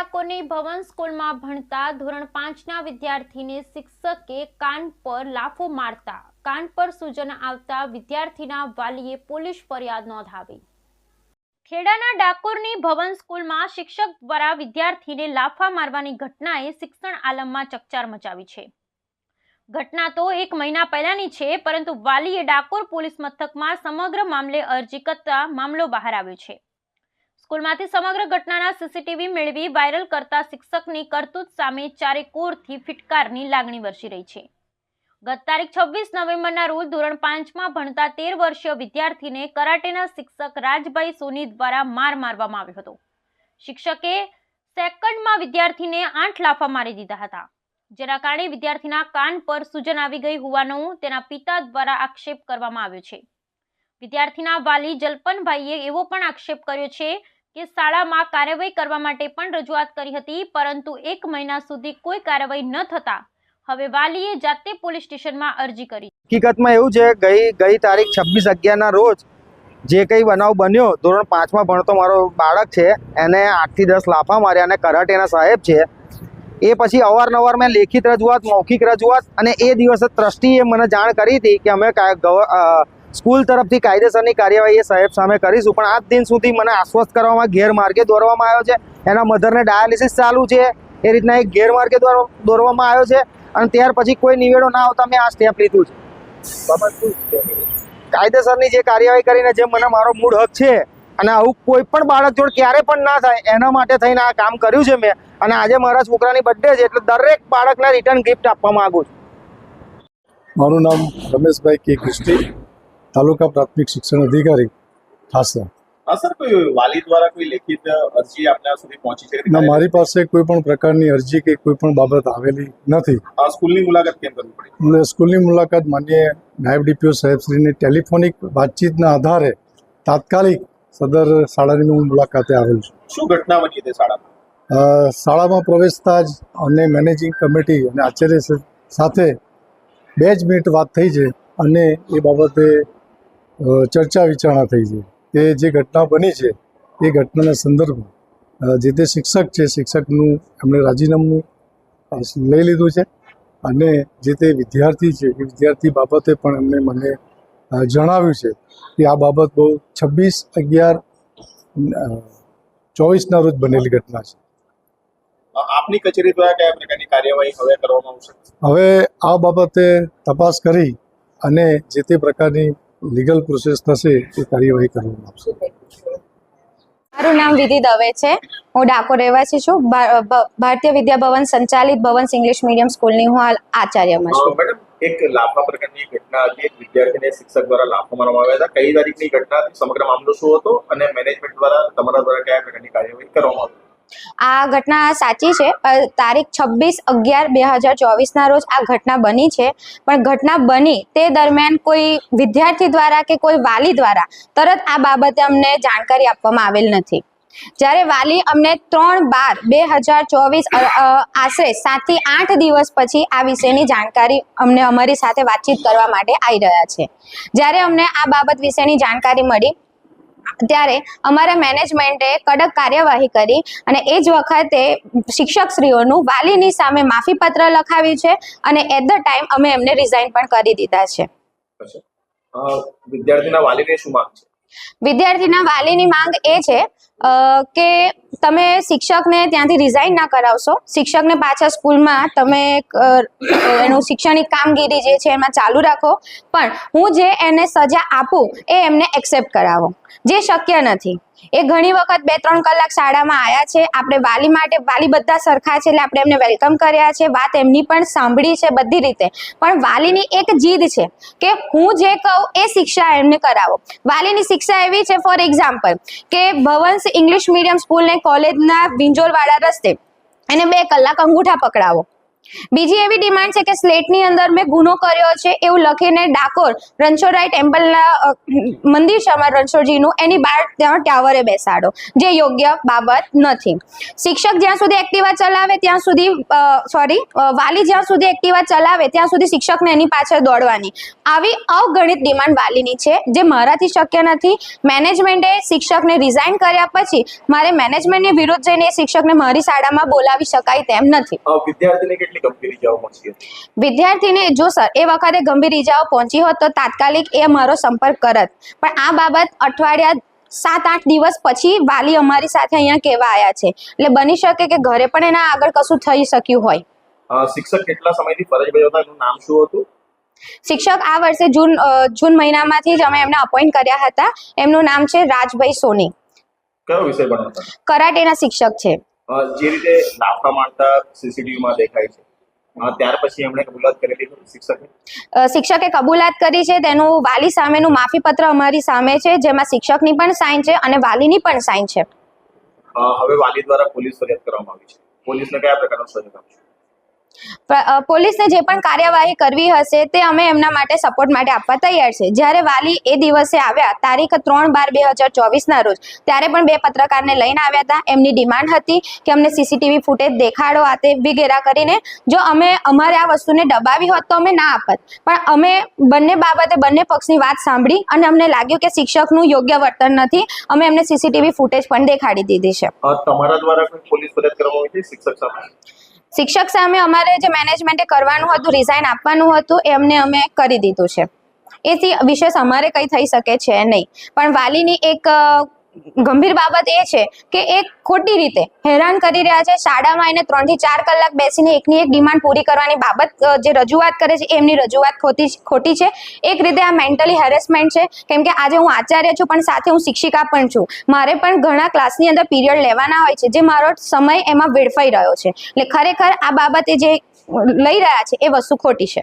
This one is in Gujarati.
ભવન સ્કૂલમાં ભણતા ધોરણ પાંચના વિદ્યાર્થીને શિક્ષકે કાન પર લાફો મારતા, કાન પર સૂજન આવતા વિદ્યાર્થીના વાલીએ પોલીસ ફરિયાદ નોંધાવી. ખેડાના ડાકોરની ભવન સ્કૂલમાં શિક્ષક દ્વારા વિદ્યાર્થીને લાફા મારવાની ઘટનાએ શિક્ષણ આલમમાં ચકચાર મચાવી છે. ઘટના તો એક મહિના પહેલાની છે, પરંતુ વાલીએ ડાકોર પોલીસ મથકમાં સમગ્ર મામલે અરજી કરતા મામલો બહાર આવ્યો છે. સ્કૂલમાંથી સમગ્ર ઘટનાના સીસીટીવી મેળવી વાયરલ કરતા શિક્ષકની કરતૂત સામે ચારે કોરથી ફિટકારની લાગણી વરસી રહી છે. ગત તારીખ છવ્વીસ નવેમ્બરના રોજ ધોરણ પાંચમાં ભણતા તેર વર્ષીય વિદ્યાર્થીને કરાટેના શિક્ષક રાજભાઈ સોની દ્વારા માર મારવામાં આવ્યો હતો. શિક્ષકે સેકન્ડમાં વિદ્યાર્થીને આઠ લાફા મારી દીધા હતા. જેના કારણે વિદ્યાર્થીના કાન પર સૂજન આવી ગઈ હોવાનો તેના પિતા દ્વારા આક્ષેપ કરવામાં આવ્યો છે. વિદ્યાર્થીના વાલી જલપનભાઈએ એવો પણ આક્ષેપ કર્યો છે કે શાળામાં કાર્યવાહી કરવા માટે પણ રજૂઆત કરી હતી, પરંતુ એક મહિના સુધી કોઈ કાર્યવાહી ન થતા હવે વાલીએ જાતે પોલીસ સ્ટેશનમાં અરજી કરી. હકીકતમાં એવું છે, ગઈ ગઈ તારીખ છવ્વીસ અગિયારના રોજ જે કંઈ બનાવ બન્યો, ધોરણ પાંચમાં ભણતો મારો બાળક છે, એને આઠથી દસ લાફા માર્યા અને કરાટેના સાહેબ છે, એ પછી અવારનવાર મેં લેખિત રજૂઆત, મૌખિક રજૂઆત અને એ દિવસે ટ્રસ્ટીએ મને જાણ કરી હતી કે અમે સ્કૂલ તરફથી કાયદેસરની કાર્યવાહી એ સાહેબ સામે કરીશું. પણ આજ દિન સુધી મને આશ્વસ્ત કરવામાં ગેરમાર્ગે દોરવામાં આવ્યો છે. એના મધરને ડાયાલિસિસ ચાલુ છે. એ રીતના એક ગેરમાર્ગે દોરવામાં આવ્યો છે. અને ત્યાર પછી કોઈ નિવેડો ના આવતા મેં આ સ્ટેપ લીધું છે. કાયદેસરની જે કાર્યવાહી કરીને જે મને મારો મૂળ હક છે અને આવું કોઈ પણ બાળક જોડે ક્યારે પણ ના થાય એના માટે થઈને આ કામ કર્યું છે મેં. અને આજે મારા છોકરાની બર્થડે છે એટલે દરેક બાળકને રિટર્ન ગિફ્ટ આપવા માંગુ છું. મારું નામ રમેશભાઈ કે. ક્રિસ્ટી. તાલુકા પ્રાથમિક શિક્ષણ અધિકારી ઠાસરા હા સર કોઈ વાલી દ્વારા કોઈ લેખિત અરજી આપના સુધી પહોંચી છે? ના મારી પાસે કોઈ પણ પ્રકારની અરજી કે કોઈ પણ બાબત આવેલી નથી. આ સ્કૂલની મુલાકાત કેમ કરવી પડી? એટલે સ્કૂલની મુલાકાત માન્ય નાયબ ડીપીઓ સાહેબશ્રીની ટેલિફોનિક વાતચીતના આધારે તાત્કાલિક સદર શાળાની હું મુલાકાતે આવેલ છું. શું ઘટના બની શાળામાં? શાળામાં પ્રવેશતા જ અને મેનેજિંગ કમિટી અને આચાર્ય સાથે બે જ મિનિટ વાત થઈ છે અને એ બાબતે ચર્ચા વિચારણા થઈ છે. કે જે ઘટના બની છે એ ઘટનાના સંદર્ભમાં જે તે શિક્ષક છે શિક્ષકનું એમણે રાજીનામું લઈ લીધું છે અને જે તે વિદ્યાર્થી છે એ વિદ્યાર્થી બાબતે પણ એમણે મને જણાવ્યું છે કે આ બાબત બહુ છવ્વીસ અગિયાર ચોવીસના રોજ બનેલી ઘટના છે. આપની કચેરી દ્વારા કયા પ્રકારની કાર્યવાહી હવે કરવામાં આવશે? હવે આ બાબતે તપાસ કરી અને જે તે પ્રકારની લીગલ પ્રોસેસ થશે એ કાર્યવાહી કરવામાં આવશે. મારું નામ વિધિ દવે છે. હું ડાકોર રહેવાસી છું. ભારતીય વિદ્યા ભવન સંચાલિત ભવન્સ ઇંગ્લિશ મીડિયમ સ્કૂલની હું હાલ આચાર્યમાં છું. મેડમ એક લાફા પ્રકારની ઘટના હતી. એક વિદ્યાર્થીને શિક્ષક દ્વારા લાફો મારવામાં આવ્યા હતા. કઈ તારીખની ઘટના સમગ્ર મામલો શું હતો? અને મેનેજમેન્ટ દ્વારા તમારા દ્વારા કયા પ્રકારની કાર્યવાહી કરવામાં આવી? આ ઘટના સાચી છે તારીખ છવ્વીસ અગિયાર બે હજાર ચોવીસના રોજ આ ઘટના બની છે. પણ ઘટના બની તે દરમિયાન કોઈ વિદ્યાર્થી દ્વારા કે કોઈ વાલી દ્વારા તરત આ બાબતે અમને જાણકારી આપવામાં આવેલ નથી. જ્યારે વાલી અમને ત્રણ બાર બે હજાર ચોવીસ આશરે સાતથી આઠ દિવસ પછી આ વિષયની જાણકારી અમને અમારી સાથે વાતચીત કરવા માટે આવી રહ્યા છે. જ્યારે અમને આ બાબત વિશેની જાણકારી મળી ત્યારે અમારા મેનેજમેન્ટે કડક કાર્યવાહી કરી અને એ જ વખતે શિક્ષકશ્રીઓનું વાલીની સામે માફીપત્ર લખાવ્યું છે અને એટ ધ ટાઈમ અમે એમને રિઝાઇન પણ કરી દીધા છે. વિદ્યાર્થીના વાલીને શું માંગ છે? વિદ્યાર્થીના વાલીની માંગ એ છે કે તમે શિક્ષકને ત્યાંથી રિઝાઇન ના કરાવશો. શિક્ષકને પાછા સ્કૂલમાં તમે એનું શૈક્ષણિક કામગીરી જે છે એમાં ચાલુ રાખો. પણ હું જે એને સજા આપું એ એમને એક્સેપ્ટ કરાવો. જે શક્ય નથી. એ ઘણી વખત બે, ત્રણ કલાક શાળામાં આવ્યા છે. આપણે વાલી માટે, વાલી બધા સરખા છે એટલે આપણે એમને વેલકમ કર્યા છે. વાત એમની પણ સાંભળી છે બધી રીતે. પણ વાલીની એક જીદ છે કે હું જે કહું એ શિક્ષા એમને કરાવો. વાલીની શિક્ષા એવી છે ફોર એક્ઝામ્પલ કે ભવંશ ઇંગ્લિશ મીડિયમ સ્કૂલ ને કોલેજના વિંજોલવાળા રસ્તે એને બે કલાક અંગૂઠા પકડાવો. બીજી એવી ડિમાન્ડ છે કે સ્લેટની અંદર મેં ગુનો કર્યો છે, એવું લખીને ડાકોર રણછોડરાય ટેમ્પલના મંદિર છે અમારા રણછોડજીનું, એની બહાર ત્યાં ટાવરે બેસાડો, જે યોગ્ય બાબત નથી. શિક્ષક જ્યાં સુધી એક્ટિવા ચલાવે ત્યાં સુધી સોરી વાલી જ્યાં સુધી એક્ટિવા ચલાવે ત્યાં સુધી શિક્ષકને એની પાછળ દોડવાની. આવી અવગણિત ડિમાન્ડ વાલીની છે, જે મારાથી શક્ય નથી. મેનેજમેન્ટે શિક્ષકને રિઝાઇન કર્યા પછી, મારે મેનેજમેન્ટની વિરુદ્ધ જઈને શિક્ષકને મારી શાળામાં બોલાવી શકાય તેમ નથી. વિદ્યાર્થીને કેટલી ગંભીર ઇજાઓ પહોંચી હતી વિદ્યાર્થીને જો સર એ વખતે ગંભીર ઈજાઓ પહોંચી હોત તો તાત્કાલિક એ મારો સંપર્ક કરત. પણ આ બાબત અઠવાડિયા સાત આઠ દિવસ પછી વાલી અમારી સાથે અહીંયા કહેવા આવ્યા છે. એટલે બની શકે કે ઘરે પણ એના આગળ કશું થઈ શક્યું હોય. શિક્ષક કેટલા સમયથી ફરજ બજાવતા? એનું નામ શું હતું? શિક્ષક આ વર્ષે જૂન જૂન મહિનામાંથી જ અમે એમને અપોઇન્ટ કર્યા હતા. એમનું નામ છે રાજભાઈ સોની. કયો વિષય ભણાવતા કરાટેના શિક્ષક છે. જે રીતે લાફા મારતા સીસીટીવીમાં દેખાય છે. ત્યાર પછી એમણે કબૂલાત કરેલી શિક્ષકે? શિક્ષકે કબૂલાત કરી છે. તેનું વાલી સામેનું માફીપત્ર અમારી સામે છે જેમાં શિક્ષકની પણ સાઇન છે અને વાલીની પણ સાઇન છે. હવે વાલી દ્વારા પોલીસ ફરિયાદ કરવામાં આવી છે. પોલીસને કયા પ્રકારનો સહયોગ આપશો? પોલીસને જે પણ કાર્યવાહી કરવી હશે તે અમે એમના માટે સપોર્ટ માટે આપવા તૈયાર છે. જ્યારે વાલી એ દિવસે આવ્યા, તારીખ ત્રણ બાર બે હજાર ચોવીસના રોજ, ત્યારે પણ બે પત્રકારને લઈને આવ્યા હતા. એમની ડિમાન્ડ હતી કે અમને સીસીટીવી ફૂટેજ દેખાડો આ તે વગેરા કરીને. જો અમે, અમારે આ વસ્તુને દબાવી હોત તો અમે ના આપત. પણ અમે બંને બાબતે, બંને પક્ષની વાત સાંભળી અને અમને લાગ્યું કે શિક્ષકનું યોગ્ય વર્તન નથી. અમે એમને સીસીટીવી ફૂટેજ પણ દેખાડી દીધી છે. તમારા દ્વારા પોલીસ ફરિયાદ કરવામાં આવી છે શિક્ષક સામે? શિક્ષક સામે અમારે જે મેનેજમેન્ટે કરવાનું હતું રિઝાઇન આપવાનું હતું, એમને અમે કરી દીધું છે. એથી વિશેષ અમારે કંઈ થઈ શકે છે નહીં. પણ વાલીની એક ગંભીર બાબત એ છે કે એ ખોટી રીતે હેરાન કરી રહ્યા છે. શાળામાં એને ત્રણથી ચાર કલાક બેસીને એકની એક ડિમાન્ડ પૂરી કરવાની બાબત જે રજૂઆત કરે છે, એમની રજૂઆત ખોટી ખોટી છે. એક રીતે આ મેન્ટલી હેરેસમેન્ટ છે. કેમ કે આજે હું આચાર્ય છું, પણ સાથે હું શિક્ષિકા પણ છું. મારે પણ ઘણા ક્લાસની અંદર પીરિયડ લેવાના હોય છે, જે મારો સમય એમાં વેડફાઈ રહ્યો છે. એટલે ખરેખર આ બાબતે જે લઈ રહ્યા છે, એ વસ્તુ ખોટી છે.